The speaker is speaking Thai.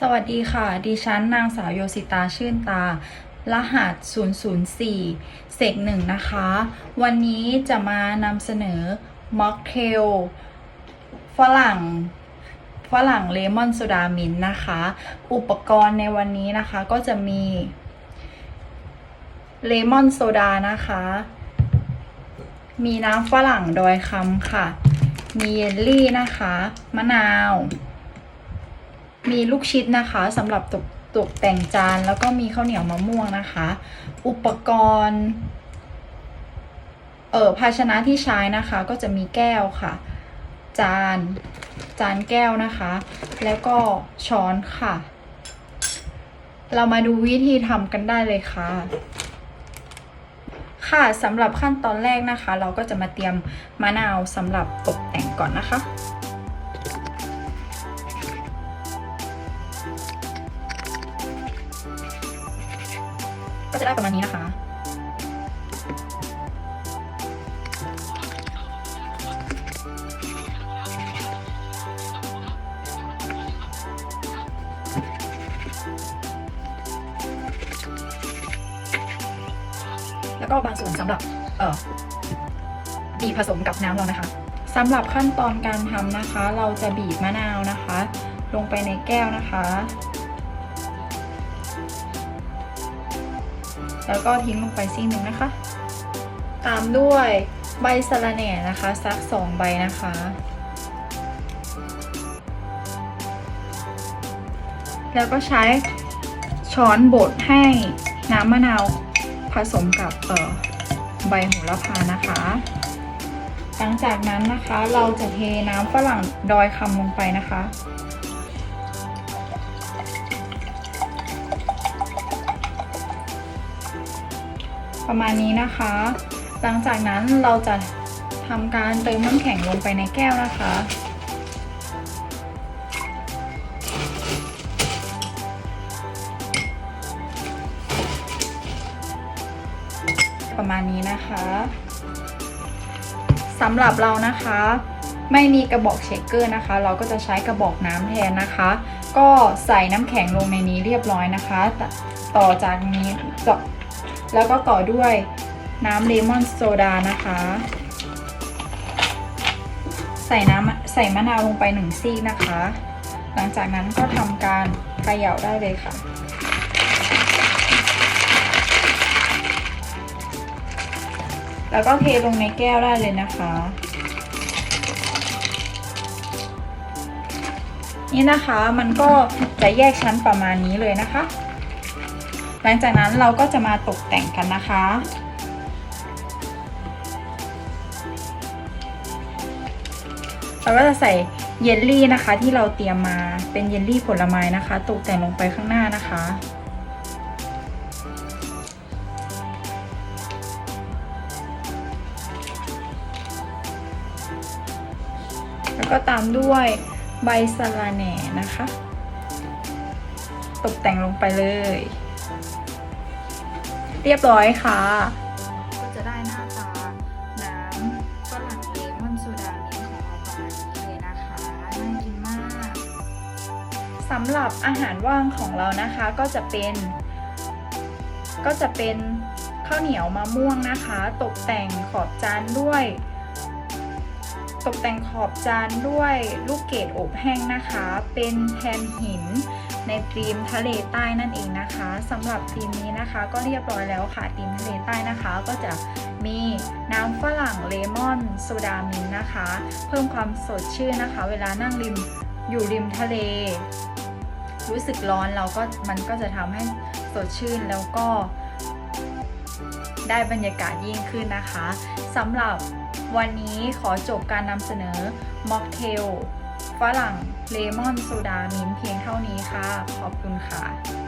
สวัสดีค่ะ ดิฉันนางสาวโยสิตาชื่นตา รหัส 004 เสกหนึ่งนะคะ วันนี้จะมานำเสนอม็อกเทลฝรั่งฝรั่งเลมอนโซดามินท์นะคะ อุปกรณ์ในวันนี้นะคะก็จะมีเลมอนโซดานะคะ มีน้ำฝรั่งดอยคำค่ะ มีเยลลี่นะคะ มะนาว มีลูกชิดนะคะสำหรับตกตกแต่งจานแล้วก็มีข้าวเหนียวมะม่วงนะคะ อุปกรณ์เอ่อภาชนะที่ใช้นะคะ ก็จะมีแก้วค่ะ จาน จานแก้วนะคะ แล้วก็ช้อนค่ะ เรามาดูวิธีทำกันได้เลยค่ะค่ะสำหรับขั้นตอนแรกนะคะ เราก็จะมาเตรียมมะนาวสำหรับตกแต่งก่อนนะคะ ก็จะได้ประมาณนี้นะคะ แล้วก็บางส่วนสำหรับเอ่อบีบผสมกับน้ำเรานะคะสำหรับขั้นตอนการทำนะคะ เราจะบีบมะนาวนะคะ ลงไปในแก้วนะคะ แล้วก็ทิ้งลงไปซีกหนึ่งนะคะ ตามด้วยใบสะระแหน่นะคะสักสองใบนะคะ แล้วก็ใช้ช้อนบดให้น้ำมะนาวผสมกับเอ่อใบโหระพานะคะ หลังจากนั้นนะคะเราจะเทน้ำฝรั่งดอยคำลงไปนะคะ ประมาณนี้นะคะ หลังจากนั้นเราจะทำการเติมน้ำแข็งลงไปในแก้วนะคะ ประมาณนี้นะคะสำหรับเรานะคะไม่มีกระบอกเชคเกอร์นะคะ เราก็จะใช้กระบอกน้ำแทนนะคะ ก็ใส่น้ำแข็งลงในนี้เรียบร้อยนะคะ ต่อจากนี้ แล้วก็ต่อด้วยน้ำเลมอนโซดานะคะ ใส่น้ำใส่มะนาวลงไปหนึ่งซีกนะคะ หลังจากนั้นก็ทำการเขย่าได้เลยค่ะ แล้วก็เทลงในแก้วได้เลยนะคะ นี่นะคะมันก็จะแยกชั้นประมาณนี้เลยนะคะ หลังจากนั้นเราก็จะมาตกแต่งกันนะคะ เราก็จะใส่เยลลี่นะคะที่เราเตรียมมาเป็นเยลลี่ผลไม้นะคะ ตกแต่งลงไปข้างหน้านะคะแล้วก็ตามด้วยใบสะระแหน่นะคะ ตกแต่งลงไปเลย เรียบร้อยค่ะ ก็จะได้หน้าตา น้ำฝรั่งเลมอนโซดามินท์ของเราประมาณนี้เลยนะคะ น่ากินมากสำหรับอาหารว่างของเรานะคะก็จะเป็น ก็จะเป็นข้าวเหนียวมะม่วงนะคะ ตกแต่งขอบจานด้วย ตกแต่งขอบจานด้วยลูกเกดอบแห้งนะคะ เป็นแทนหิน ในธีมทะเลใต้นั่นเองนะคะสำหรับธีมนี้นะคะ ก็เรียบร้อยแล้วค่ะธีมทะเลใต้นะคะ ก็จะมีน้ำฝรั่งเลมอนโซดามินนะคะ เพิ่มความสดชื่นนะคะ เวลานั่งริมอยู่ริมทะเล รู้สึกร้อนเราก็มันก็จะทำให้สดชื่นแล้วก็ได้บรรยากาศยิ่งขึ้นนะคะสำหรับวันนี้ขอจบการนำเสนอม็อกเทล ฝรั่งเลมอนโซดามิ้นเพียงเท่านี้ค่ะ ขอบคุณค่ะ